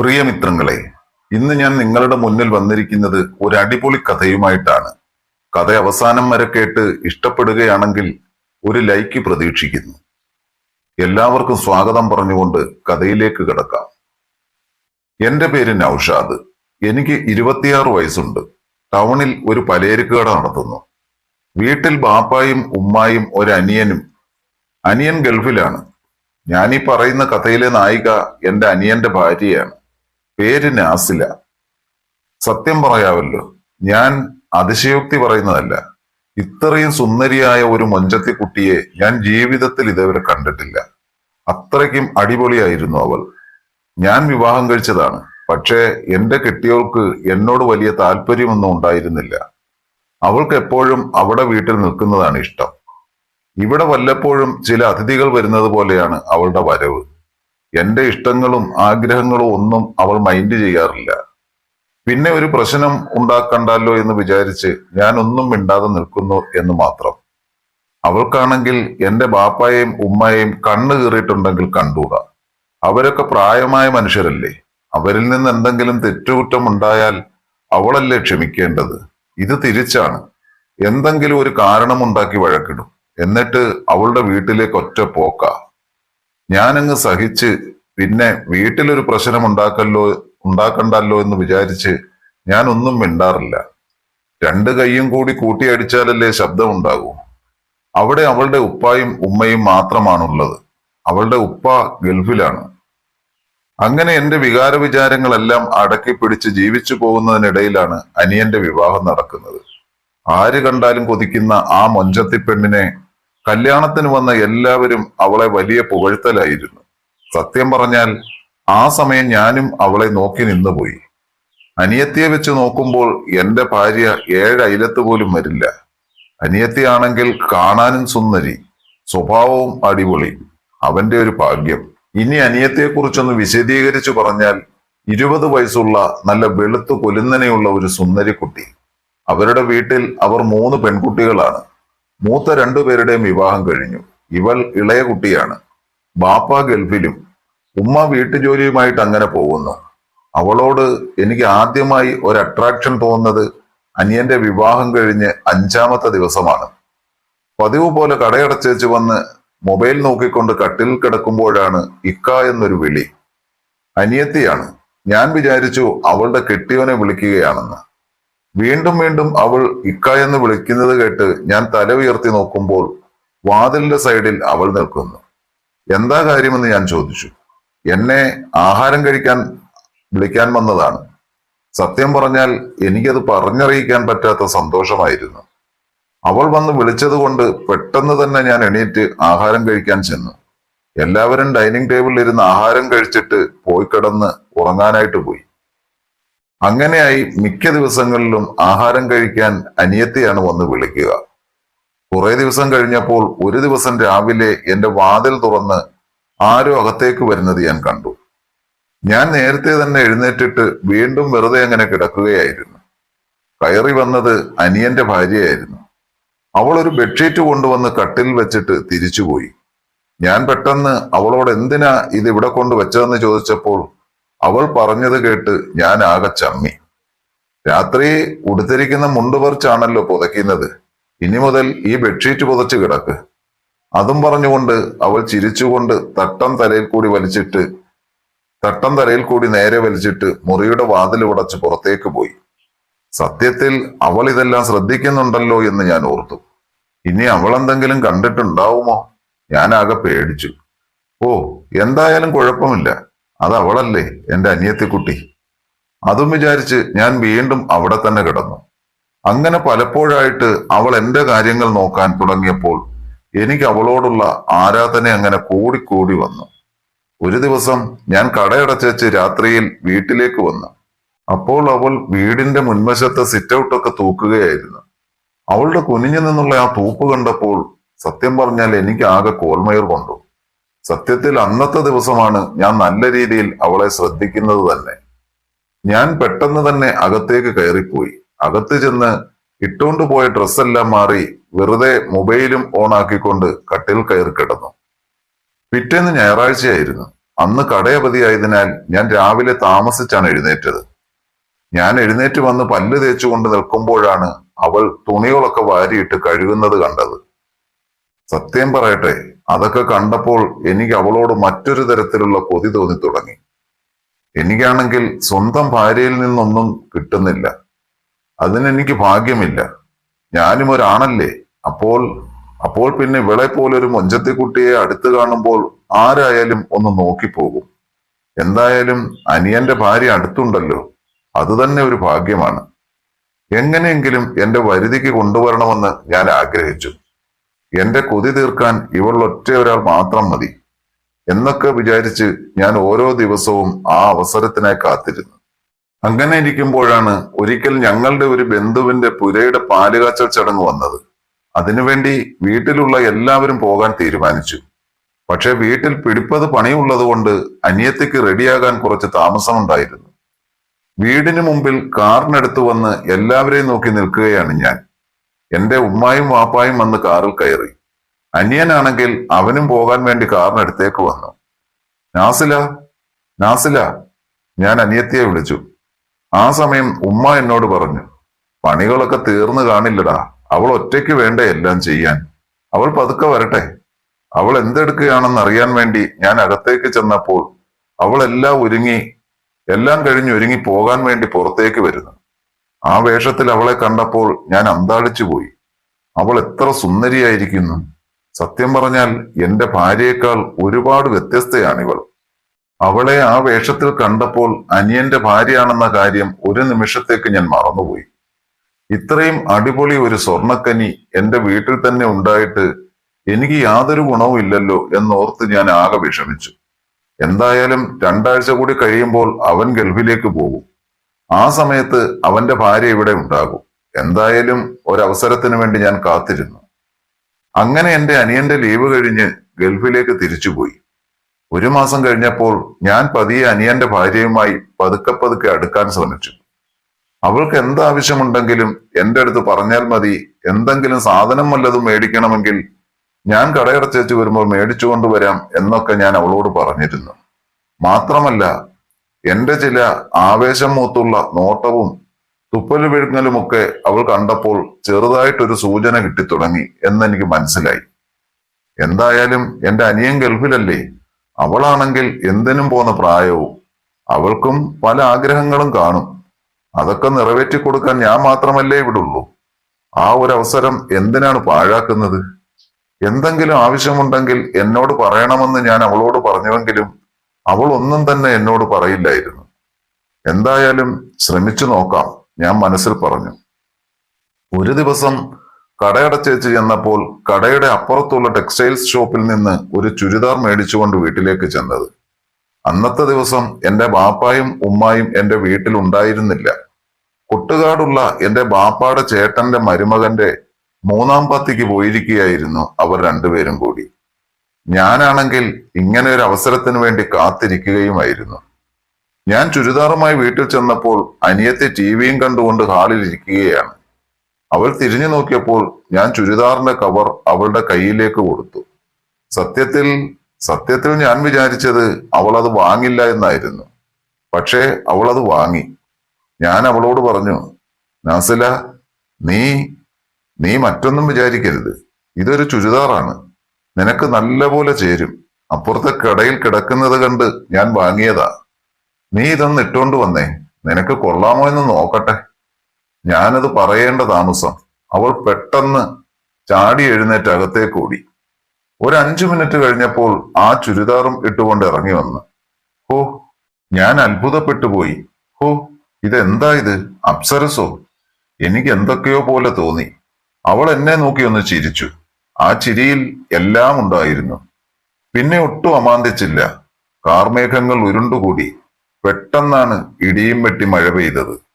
പ്രിയമിത്രങ്ങളെ ഇന്ന് ഞാൻ നിങ്ങളുടെ മുന്നിൽ വന്നിരിക്കുന്നത് ഒരു അടിപൊളി കഥയുമായിട്ടാണ്. കഥ അവസാനം വരെ കേട്ട് ഇഷ്ടപ്പെടുകയാണെങ്കിൽ ഒരു ലൈക്ക് പ്രതീക്ഷിക്കുന്നു. എല്ലാവർക്കും സ്വാഗതം പറഞ്ഞുകൊണ്ട് കഥയിലേക്ക് കിടക്കാം. എന്റെ പേര് നൌഷാദ്. എനിക്ക് ഇരുപത്തിയാറ് വയസ്സുണ്ട്. ടൗണിൽ ഒരു പലചരക്ക് കട നടത്തുന്നു. വീട്ടിൽ ബാപ്പായും ഉമ്മായും ഒരു അനിയനും അനിയൻ ഗൾഫിലാണ്. ഈ പറയുന്ന കഥയിലെ നായിക എന്റെ അനിയന്റെ ഭാര്യയാണ്. പേര് നാസില. സത്യം പറയാവല്ലോ ഞാൻ അതിശയോക്തി പറയുന്നതല്ല. ഇത്രയും സുന്ദരിയായ ഒരു മൊഞ്ചത്തി കുട്ടിയെ ഞാൻ ജീവിതത്തിൽ ഇതുവരെ കണ്ടിട്ടില്ല. അത്രയ്ക്കും അടിപൊളിയായിരുന്നു അവൾ. ഞാൻ വിവാഹം കഴിച്ചതാണ് പക്ഷേ എന്റെ കെട്ടിയവൾക്ക് എന്നോട് വലിയ താല്പര്യമൊന്നും ഉണ്ടായിരുന്നില്ല. അവൾക്ക് എപ്പോഴും അവിടെ വീട്ടിൽ നിൽക്കുന്നതാണ് ഇഷ്ടം. ഇവിടെ വല്ലപ്പോഴും ചില അതിഥികൾ വരുന്നത് പോലെയാണ് അവളുടെ വരവ്. എന്റെ ഇഷ്ടങ്ങളും ആഗ്രഹങ്ങളും ഒന്നും അവൾ മൈൻഡ് ചെയ്യാറില്ല. പിന്നെ ഒരു പ്രശ്നം ഉണ്ടാക്കണ്ടല്ലോ എന്ന് വിചാരിച്ച് ഞാൻ ഒന്നും മിണ്ടാതെ നിൽക്കുന്നു എന്ന് മാത്രം. അവൾക്കാണെങ്കിൽ എന്റെ ബാപ്പായെയും ഉമ്മയെയും കണ്ണു കീറിയിട്ടുണ്ടെങ്കിൽ കണ്ടൂടാ അവരൊക്കെ പ്രായമായ മനുഷ്യരല്ലേ. അവരിൽ നിന്ന് എന്തെങ്കിലും തെറ്റുകുറ്റം ഉണ്ടായാൽ അവളല്ലേ ക്ഷമിക്കേണ്ടത്. ഇത് തിരിച്ചാണ്. എന്തെങ്കിലും ഒരു കാരണമുണ്ടാക്കി വഴക്കിടും. എന്നിട്ട് അവളുടെ വീട്ടിലേക്ക് ഒറ്റ പോക്ക. ഞാനങ്ങ് സഹിച്ച് പിന്നെ വീട്ടിലൊരു പ്രശ്നം ഉണ്ടാക്കല്ലോ ഉണ്ടാക്കണ്ടല്ലോ എന്ന് വിചാരിച്ച് ഞാൻ ഒന്നും മിണ്ടാറില്ല. രണ്ട് കൈയും കൂടി കൂട്ടിയടിച്ചാലല്ലേ ശബ്ദം ഉണ്ടാകൂ അവിടെ അവളുടെ ഉപ്പായും ഉമ്മയും മാത്രമാണുള്ളത്. അവളുടെ ഉപ്പ ഗൾഫിലാണ്. അങ്ങനെ എന്റെ വികാര വിചാരങ്ങളെല്ലാം അടക്കി പിടിച്ച് ജീവിച്ചു പോകുന്നതിനിടയിലാണ് അനിയന്റെ വിവാഹം നടക്കുന്നത്. ആര് കണ്ടാലും കൊതിക്കുന്ന ആ മൊഞ്ചത്തി പെണ്ണിനെ കല്യാണത്തിന് വന്ന എല്ലാവരും അവളെ വലിയ പുകഴ്ത്തലായിരുന്നു. സത്യം പറഞ്ഞാൽ ആ സമയം ഞാനും അവളെ നോക്കി നിന്നുപോയി. അനിയത്തിയെ വെച്ച് നോക്കുമ്പോൾ എന്റെ ഭാര്യ ഏഴ് അയലത്ത് പോലും വരില്ല. അനിയത്തിയാണെങ്കിൽ കാണാനും സുന്ദരി സ്വഭാവവും അടിപൊളി അവന്റെ ഒരു ഭാഗ്യം. ഇനി അനിയത്തിയെ കുറിച്ചൊന്ന് വിശദീകരിച്ചു പറഞ്ഞാൽ ഇരുപത് വയസ്സുള്ള നല്ല വെളുത്തു കൊലുന്നനെയുള്ള ഒരു സുന്ദരി കുട്ടി അവരുടെ വീട്ടിൽ അവർ മൂന്ന് പെൺകുട്ടികളാണ്. മൂത്ത രണ്ടുപേരുടെയും വിവാഹം കഴിഞ്ഞു. ഇവൾ ഇളയ കുട്ടിയാണ്. ബാപ്പ ഗൾഫിലും ഉമ്മ വീട്ടുജോലിയുമായിട്ട് അങ്ങനെ പോകുന്നു. അവളോട് എനിക്ക് ആദ്യമായി ഒരു അട്രാക്ഷൻ തോന്നുന്നത് അനിയന്റെ വിവാഹം കഴിഞ്ഞ് അഞ്ചാമത്തെ ദിവസമാണ്. പതിവ് പോലെ കടയടച്ചേച്ച് വന്ന് മൊബൈൽ നോക്കിക്കൊണ്ട് കട്ടിൽ കിടക്കുമ്പോഴാണ് ഇക്ക എന്നൊരു വിളി. അനിയത്തിയാണ്. ഞാൻ വിചാരിച്ചു അവളുടെ കെട്ടിയവനെ വിളിക്കുകയാണെന്ന്. വീണ്ടും വീണ്ടും അവൾ ഇക്ക എന്ന് വിളിക്കുന്നത് കേട്ട് ഞാൻ തല ഉയർത്തി നോക്കുമ്പോൾ വാതിലിന്റെ സൈഡിൽ അവൾ നിൽക്കുന്നു. എന്താ കാര്യമെന്ന് ഞാൻ ചോദിച്ചു. എന്നെ ആഹാരം കഴിക്കാൻ വിളിക്കാൻ വന്നതാണ്. സത്യം പറഞ്ഞാൽ എനിക്കത് പറഞ്ഞറിയിക്കാൻ പറ്റാത്ത സന്തോഷമായിരുന്നു. അവൾ വന്ന് വിളിച്ചത് കൊണ്ട് പെട്ടെന്ന് തന്നെ ഞാൻ എണീറ്റ് ആഹാരം കഴിക്കാൻ ചെന്നു. എല്ലാവരും ഡൈനിങ് ടേബിളിൽ ഇരുന്ന് ആഹാരം കഴിച്ചിട്ട് പോയി കിടന്ന് ഉറങ്ങാനായിട്ട് പോയി. അങ്ങനെയായി മിക്ക ദിവസങ്ങളിലും ആഹാരം കഴിക്കാൻ അനിയത്തിയാണ് വന്ന് വിളിക്കുക. കുറെ ദിവസം കഴിഞ്ഞപ്പോൾ ഒരു ദിവസം രാവിലെ എന്റെ വാതിൽ തുറന്ന് ആരോ അകത്തേക്ക് വരുന്നത് ഞാൻ കണ്ടു. ഞാൻ നേരത്തെ തന്നെ എഴുന്നേറ്റിട്ട് വീണ്ടും വെറുതെ അങ്ങനെ കിടക്കുകയായിരുന്നു. കയറി വന്നത് അനിയന്റെ ഭാര്യയായിരുന്നു. അവൾ ഒരു ബെഡ്ഷീറ്റ് കൊണ്ടുവന്ന് കട്ടിൽ വെച്ചിട്ട് തിരിച്ചുപോയി. ഞാൻ പെട്ടെന്ന് അവളോട് എന്തിനാ ഇത് ഇവിടെ കൊണ്ട് വെച്ചതെന്ന് ചോദിച്ചപ്പോൾ അവൾ പറഞ്ഞത് കേട്ട് ഞാൻ ആകെ ചമ്മി. രാത്രി ഉടുത്തിരിക്കുന്ന മുണ്ട് പറിച്ചാണല്ലോ പുതയ്ക്കുന്നത്. ഇനി മുതൽ ഈ ബെഡ്ഷീറ്റ് പുതച്ച് കിടക്ക്. അതും പറഞ്ഞുകൊണ്ട് അവൾ ചിരിച്ചുകൊണ്ട് തട്ടം തലയിൽ കൂടി വലിച്ചിട്ട് തട്ടം തലയിൽ കൂടി നേരെ വലിച്ചിട്ട് മുറിയുടെ വാതിൽ ഉടച്ച് പുറത്തേക്ക് പോയി. സത്യത്തിൽ അവൾ ഇതെല്ലാം ശ്രദ്ധിക്കുന്നുണ്ടല്ലോ എന്ന് ഞാൻ ഓർത്തു. ഇനി അവൾ എന്തെങ്കിലും കണ്ടിട്ടുണ്ടാവുമോ? ഞാനാകെ പേടിച്ചു. ഓ എന്തായാലും കുഴപ്പമില്ല. അത് അവളല്ലേ എന്റെ അനിയത്തിക്കുട്ടി. അതും വിചാരിച്ച് ഞാൻ വീണ്ടും അവിടെ തന്നെ കിടന്നു. അങ്ങനെ പലപ്പോഴായിട്ട് അവൾ എന്റെ കാര്യങ്ങൾ നോക്കാൻ തുടങ്ങിയപ്പോൾ എനിക്ക് അവളോടുള്ള ആരാധന അങ്ങനെ കൂടിക്കൂടി വന്നു. ഒരു ദിവസം ഞാൻ കടയടച്ചേച്ച് രാത്രിയിൽ വീട്ടിലേക്ക് വന്നു. അപ്പോൾ അവൾ വീടിന്റെ മുൻവശത്തെ സിറ്റൗട്ടൊക്കെ തൂക്കുകയായിരുന്നു. അവളുടെ കുനിഞ്ഞു നിന്നുള്ള ആ തൂപ്പ് കണ്ടപ്പോൾ സത്യം പറഞ്ഞാൽ എനിക്ക് ആകെ കോൽമയർ കൊണ്ടു. സത്യത്തിൽ അന്നത്തെ ദിവസമാണ് ഞാൻ നല്ല രീതിയിൽ അവളെ ശ്രദ്ധിക്കുന്നത് തന്നെ. ഞാൻ പെട്ടെന്ന് തന്നെ അകത്തേക്ക് കയറിപ്പോയി. അകത്ത് ചെന്ന് ഇട്ടുകൊണ്ട് പോയ ഡ്രസ്സെല്ലാം മാറി വെറുതെ മൊബൈലും ഓണാക്കിക്കൊണ്ട് കട്ടിൽ കയറി കിടന്നു. പിറ്റേന്ന് ഞായറാഴ്ചയായിരുന്നു. അന്ന് കടയപതിയായതിനാൽ ഞാൻ രാവിലെ താമസിച്ചാണ് എഴുന്നേറ്റത്. ഞാൻ എഴുന്നേറ്റ് വന്ന് പല്ല് തേച്ചുകൊണ്ട് നിൽക്കുമ്പോഴാണ് അവൾ തുണികളൊക്കെ വാരിയിട്ട് കഴുകുന്നത് കണ്ടത്. സത്യം പറയട്ടെ അതൊക്കെ കണ്ടപ്പോൾ എനിക്ക് അവളോട് മറ്റൊരു തരത്തിലുള്ള കൊതി തോന്നി തുടങ്ങി. എനിക്കാണെങ്കിൽ സ്വന്തം ഭാര്യയിൽ നിന്നൊന്നും കിട്ടുന്നില്ല. അതിനെനിക്ക് ഭാഗ്യമില്ല. ഞാനും ഒരാണല്ലേ? അപ്പോൾ അപ്പോൾ പിന്നെ ഇവളെ പോലൊരു മൊഞ്ചത്തിക്കുട്ടിയെ അടുത്ത് കാണുമ്പോൾ ആരായാലും ഒന്ന് നോക്കിപ്പോകും. എന്തായാലും അനിയന്റെ ഭാര്യ അടുത്തുണ്ടല്ലോ. അത് തന്നെ ഒരു ഭാഗ്യമാണ്. എങ്ങനെയെങ്കിലും എന്റെ വരുതിക്ക് കൊണ്ടുവരണമെന്ന് ഞാൻ ആഗ്രഹിച്ചു. എന്റെ കൊതി തീർക്കാൻ ഇവൾ ഒറ്റ ഒരാൾ മാത്രം മതി എന്നൊക്കെ വിചാരിച്ച് ഞാൻ ഓരോ ദിവസവും ആ അവസരത്തിനായി കാത്തിരുന്നു. അങ്ങനെ ഇരിക്കുമ്പോഴാണ് ഒരിക്കൽ ഞങ്ങളുടെ ഒരു ബന്ധുവിന്റെ പുരയുടെ പാലുകാച്ചൽ ചടങ്ങ് വന്നത്. അതിനുവേണ്ടി വീട്ടിലുള്ള എല്ലാവരും പോകാൻ തീരുമാനിച്ചു. പക്ഷെ വീട്ടിൽ പിടിപ്പത് പണിയുള്ളത് കൊണ്ട് അനിയത്തിക്ക് റെഡിയാകാൻ കുറച്ച് താമസമുണ്ടായിരുന്നു. വീടിന് മുമ്പിൽ കാറിനടുത്ത് വന്ന് എല്ലാവരെയും നോക്കി നിൽക്കുകയാണ് ഞാൻ. എന്റെ ഉമ്മായും വാപ്പായും വന്ന് കാറിൽ കയറി. അനിയനാണെങ്കിൽ അവനും പോകാൻ വേണ്ടി കാറിനടുത്തേക്ക് വന്നു. നാസില നാസില ഞാൻ അനിയത്തിയെ വിളിച്ചു. ആ സമയം ഉമ്മ എന്നോട് പറഞ്ഞു പണികളൊക്കെ തീർന്നു കാണില്ലടാ. അവൾ ഒറ്റയ്ക്ക് വേണ്ട എല്ലാം ചെയ്യാൻ. അവൾ പതുക്കെ വരട്ടെ. അവൾ എന്തെടുക്കുകയാണെന്ന് അറിയാൻ വേണ്ടി ഞാൻ അകത്തേക്ക് ചെന്നപ്പോൾ അവളെല്ലാം ഒരുങ്ങി എല്ലാം കഴിഞ്ഞ് ഒരുങ്ങി പോകാൻ വേണ്ടി പുറത്തേക്ക് വരുന്നു. ആ വേഷത്തിൽ അവളെ കണ്ടപ്പോൾ ഞാൻ അന്താളിച്ചു പോയി. അവൾ എത്ര സുന്ദരിയായിരിക്കുന്നു. സത്യം പറഞ്ഞാൽ എന്റെ ഭാര്യയേക്കാൾ ഒരുപാട് വ്യത്യസ്തയാണിവൾ. അവളെ ആ വേഷത്തിൽ കണ്ടപ്പോൾ അനിയന്റെ ഭാര്യയാണെന്ന കാര്യം ഒരു നിമിഷത്തേക്ക് ഞാൻ മറന്നുപോയി. ഇത്രയും അടിപൊളി ഒരു സ്വർണക്കനി എന്റെ വീട്ടിൽ തന്നെ ഉണ്ടായിട്ട് എനിക്ക് യാതൊരു ഗുണവും ഇല്ലല്ലോ എന്നോർത്ത് ഞാൻ ആകെ വിഷമിച്ചു. എന്തായാലും രണ്ടാഴ്ച കൂടി കഴിയുമ്പോൾ അവൻ ഗൾഫിലേക്ക് പോകും. ആ സമയത്ത് അവന്റെ ഭാര്യ ഇവിടെ ഉണ്ടാകും. എന്തായാലും ഒരവസരത്തിന് വേണ്ടി ഞാൻ കാത്തിരുന്നു. അങ്ങനെ എന്റെ അനിയന്റെ ലീവ് കഴിഞ്ഞ് ഗൾഫിലേക്ക് തിരിച്ചുപോയി. ഒരു മാസം കഴിഞ്ഞപ്പോൾ ഞാൻ പതിയെ അനിയന്റെ ഭാര്യയുമായി പതുക്കെ പതുക്കെ അടുക്കാൻ ശ്രമിച്ചു. അവൾക്ക് എന്താവശ്യമുണ്ടെങ്കിലും എന്റെ അടുത്ത് പറഞ്ഞാൽ മതി എന്തെങ്കിലും സാധനം വല്ലതും മേടിക്കണമെങ്കിൽ ഞാൻ കടയടച്ചേച്ച് വരുമ്പോൾ മേടിച്ചു കൊണ്ടുവരാം എന്നൊക്കെ ഞാൻ അവളോട് പറഞ്ഞിരുന്നു. മാത്രമല്ല എന്റെ ചില ആവേശം മൂത്തുള്ള നോട്ടവും തുപ്പൽ വിഴുങ്ങലുമൊക്കെ അവൾ കണ്ടപ്പോൾ ചെറുതായിട്ടൊരു സൂചന കിട്ടിത്തുടങ്ങി എന്നെനിക്ക് മനസ്സിലായി. എന്തായാലും എന്റെ അനിയൻ ഗൾഫിലല്ലേ? അവളാണെങ്കിൽ എന്തിനും പോന്ന പ്രായവും അവൾക്കും പല ആഗ്രഹങ്ങളും കാണും. അതൊക്കെ നിറവേറ്റി കൊടുക്കാൻ ഞാൻ മാത്രമല്ലേ ഇവിടുള്ളൂ ആ ഒരു അവസരം എന്തിനാണ് പാഴാക്കുന്നത്? എന്തെങ്കിലും ആവശ്യമുണ്ടെങ്കിൽ എന്നോട് പറയണമെന്ന് ഞാൻ അവളോട് പറഞ്ഞുവെങ്കിലും അവൾ ഒന്നും തന്നെ എന്നോട് പറയില്ലായിരുന്നു. എന്തായാലും ശ്രമിച്ചു നോക്കാം ഞാൻ മനസ്സിൽ പറഞ്ഞു. ഒരു ദിവസം കടയടച്ചേച്ച് ചെന്നപ്പോൾ കടയുടെ അപ്പുറത്തുള്ള ടെക്സ്റ്റൈൽസ് ഷോപ്പിൽ നിന്ന് ഒരു ചുരിദാർ മേടിച്ചുകൊണ്ട് വീട്ടിലേക്ക് ചെന്നത്. അന്നത്തെ ദിവസം എന്റെ ബാപ്പായും ഉമ്മായും എന്റെ വീട്ടിൽ ഉണ്ടായിരുന്നില്ല. കുട്ടുകാടുള്ള എന്റെ ബാപ്പാടെ ചേട്ടന്റെ മരുമകന്റെ മൂന്നാം പത്തിക്ക് പോയിരിക്കുകയായിരുന്നു അവർ രണ്ടുപേരും കൂടി. ഞാനാണെങ്കിൽ ഇങ്ങനെ ഒരു അവസരത്തിന് വേണ്ടി കാത്തിരിക്കുകയുമായിരുന്നു. ഞാൻ ചുരിദാറുമായി വീട്ടിൽ ചെന്നപ്പോൾ അനിയത്തെ ടി വിയും കണ്ടുകൊണ്ട് ഹാളിൽ ഇരിക്കുകയാണ്. അവൾ തിരിഞ്ഞു നോക്കിയപ്പോൾ ഞാൻ ചുരിദാറിന്റെ കവർ അവളുടെ കയ്യിലേക്ക് കൊടുത്തു. സത്യത്തിൽ സത്യത്തിൽ ഞാൻ വിചാരിച്ചത് അവൾ അത് വാങ്ങില്ല എന്നായിരുന്നു. പക്ഷേ അവൾ അത് വാങ്ങി. ഞാൻ അവളോട് പറഞ്ഞു നാസില നീ നീ മറ്റൊന്നും വിചാരിക്കരുത്. ഇതൊരു ചുരിദാറാണ്. നിനക്ക് നല്ലപോലെ ചേരും. അപ്പുറത്തെ കടയിൽ കിടക്കുന്നത് കണ്ട് ഞാൻ വാങ്ങിയതാ. നീ ഇതൊന്ന് ഇട്ടോണ്ട് വന്നേ. നിനക്ക് കൊള്ളാമോ എന്ന് നോക്കട്ടെ. ഞാനത് പറയേണ്ട താമസം. അവൾ പെട്ടെന്ന് ചാടി എഴുന്നേറ്റ് അകത്തേക്ക് ഓടി. ഒരു അഞ്ചു മിനിറ്റ് കഴിഞ്ഞപ്പോൾ ആ ചുരിദാറും ഇട്ടുകൊണ്ട് ഇറങ്ങി വന്നു. ഹോ ഞാൻ അത്ഭുതപ്പെട്ടു പോയി. ഹോ ഇതെന്താ ഇത്? അപ്സരസോ? എനിക്ക് എന്തൊക്കെയോ പോലെ തോന്നി. അവൾ എന്നെ നോക്കി ഒന്ന് ചിരിച്ചു. ആ ചിരിയിൽ എല്ലാം ഉണ്ടായിരുന്നു. പിന്നെ ഒട്ടും അമാന്തിച്ചില്ല. കാർമേഘങ്ങൾ ഉരുണ്ടുകൂടി. പെട്ടെന്നാണ് ഇടിയും വെട്ടി മഴ പെയ്തത്.